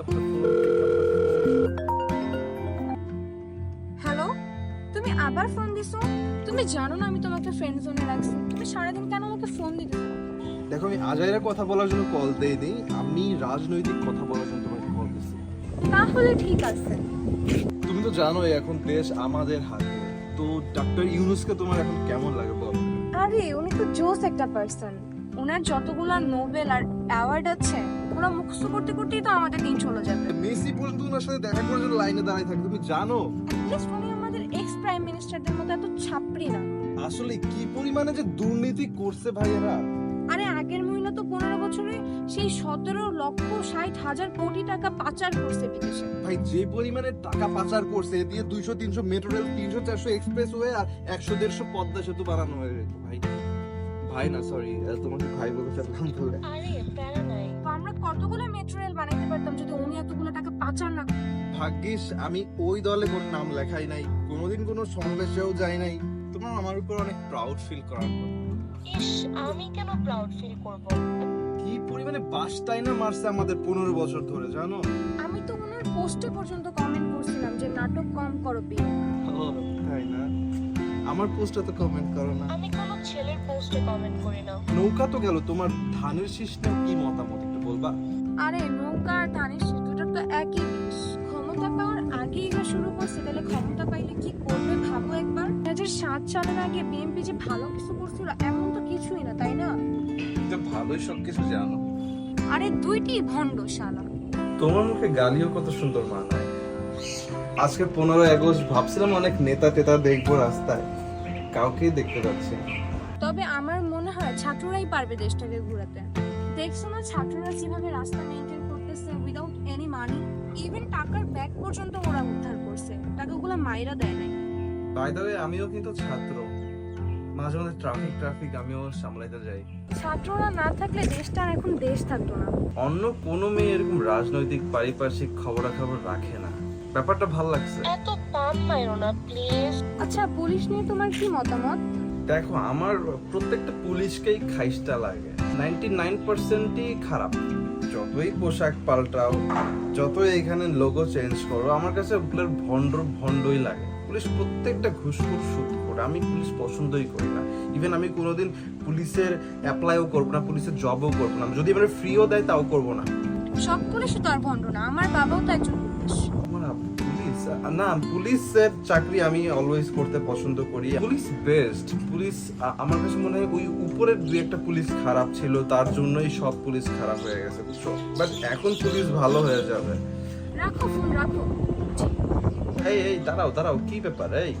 up the. Hello তুমি আবার phone দিছো? তুমি জানো না আমি তোমাকে ফ্রেন্ড জোনে রাখছি। তুমি সারাদিন কেন আমাকে ফোন দিতে দেখো আমি আজাইরা কথা বলার জন্য কল দেইনি। আমি রাজনৈতিক কথা বলার জন্য তোমাকে কল দিচ্ছি তাহলে ঠিক আছে। তুমি তো জানোই এখন দেশ আমাদের হাতে। তো ডক্টর ইউনুসকে তোমার এখন কেমন লাগে বল? আরে উনি তো জোস একটা পার্সন ওনার যতগুলো নোবেল আর অ্যাওয়ার্ড আছে ওরা মুখস্থ করতে করতেই তো আমাদের দিন চলে যাবে। মেসি পর্যন্ত ওনার সাথে দেখা করার জন্য লাইনে দাঁড়ায় থাকে তুমি জানো? অ্যাটলিস্ট উনি আমাদের এক্স প্রাইম মিনিস্টারদের মতো এত ছাপড়ি না। আসলে কি পরিমাণে যে দুর্নীতি করছে ভাইয়েরা? আরে আগের মহিলা তো পনেরো বছরে সেই সতেরো লক্ষ ষাট হাজার কোটি টাকা পাচার করছে বিদেশে। ভাই যে পরিমাণে টাকা পাচার করছে দিয়ে দুইশো তিনশো মেট্রো রেল তিনশো চারশো এক্সপ্রেস ওয়ে আর একশো দেড়শো পদ্মা সেতু বানানো হয়ে ভাই। ভাই না সরি তোমাকে ভাই চাচ্ছিলাম তাহলে আরে প্যারা নাই। তো আমরা কতগুলো মেট্রো রেল বানাইতে পারতাম যদি উনি এতগুলো টাকা পাচার না ভাগ্যিস আমি ওই দলে কোনো নাম লেখাই নাই কোনোদিন কোনো সমাবেশেও যাই নাই। তোমার আমার উপর অনেক প্রাউড ফিল করার কথা। ইস আমি কেন প্রাউড ফিল করব? কি পরিমাণে বাসটাই না মারছে আমাদের পনেরো বছর ধরে জানো? আমি তো ওনার পোস্টে পর্যন্ত কমেন্ট করছিলাম যে নাটক কম করো বিয়ে তাই না? আমার পোস্টে তো কমেন্ট করো না। আমি কোনো ছেলের পোস্টে কমেন্ট করি না। নৌকা তো গেল তোমার ধানের সিস্টেম কি মতামত একটু বলবা? আরে নৌকা আর ধানের শীষ দুটো তো একই জিনিস। ক্ষমতা পাওয়ার আগেই এরা শুরু করছে তাহলে ক্ষমতা পাইলে কি করবে ভাবো একবার? দু হাজার সাত সালের আগে বিএনপি যে ভালো কিছু করছিল এমন তো কিছুই না তাই না? তুমি তো ভালোই সব কিছু জানো। আরে দুইটি ভণ্ড শালা তোমার মুখে গালিও কত সুন্দর মানায়। আজকে পনেরো আগস্ট ভাবছিলাম অনেক নেতা টেতা দেখব রাস্তায়। কাউকেই দেখতে পাচ্ছি তবে আমার মনে হয় ছাত্ররাই পারবে দেশটাকে ঘোরাতে। দেখছ না ছাত্ররা যেভাবে রাস্তা মেনটেন করতেছে উইদাউট এনি মানি ইভেন টাকার ব্যাগ পর্যন্ত ওরা উদ্ধার করছে। টাকাগুলো মাইরা দেয় নাই। বাই দ্য ওয়ে আমিও কিন্তু ছাত্র। মাঝে মাঝে ট্রাফিক ট্রাফিক আমিও সামলাইতে যাই। ছাত্ররা না থাকলে দেশটা এখন দেশ থাকতো না। অন্য কোনো মেয়ে এরকম রাজনৈতিক পারিপার্শ্বিক খবরাখবর রাখে না। ব্যাপারটা ভালো লাগছে। এত পাম মাইরো না প্লিজ আচ্ছা পুলিশ নিয়ে তোমার কি মতামত? দেখো আমার প্রত্যেকটা পুলিশকেই খাইস্টা লাগে। নাইনটি নাইন পার্সেন্টই খারাপ। যতই পোশাক পাল্টাও যতই এখানে লোগো চেঞ্জ করো আমার কাছে ওগুলোর ভণ্ড ভণ্ডই লাগে। পুলিশ প্রত্যেকটা ঘুষখোর সুদ করে আমি পুলিশ পছন্দই করি না। ইভেন আমি কোনোদিন পুলিশের অ্যাপ্লাইও করব না পুলিশের জবও করব না। যদি এবারে ফ্রিও দেয় তাও করব না। সব পুলিশ তো আর ভণ্ড না আমার বাবাও তো একজন পুলিশ। পুলিশ না পুলিশের চাকরি আমি অলওয়েজ করতে পছন্দ করি। পুলিশ বেস্ট পুলিশ আমার কাছে মনে হয় ওই উপরের দুই একটা পুলিশ খারাপ ছিল তার জন্যই সব পুলিশ খারাপ হয়ে গেছে বুঝছ? বাট এখন পুলিশ ভালো হয়ে যাবে। রাখো ফোন রাখো। এই এই দাঁড়াও দাঁড়াও কি ব্যাপার এই?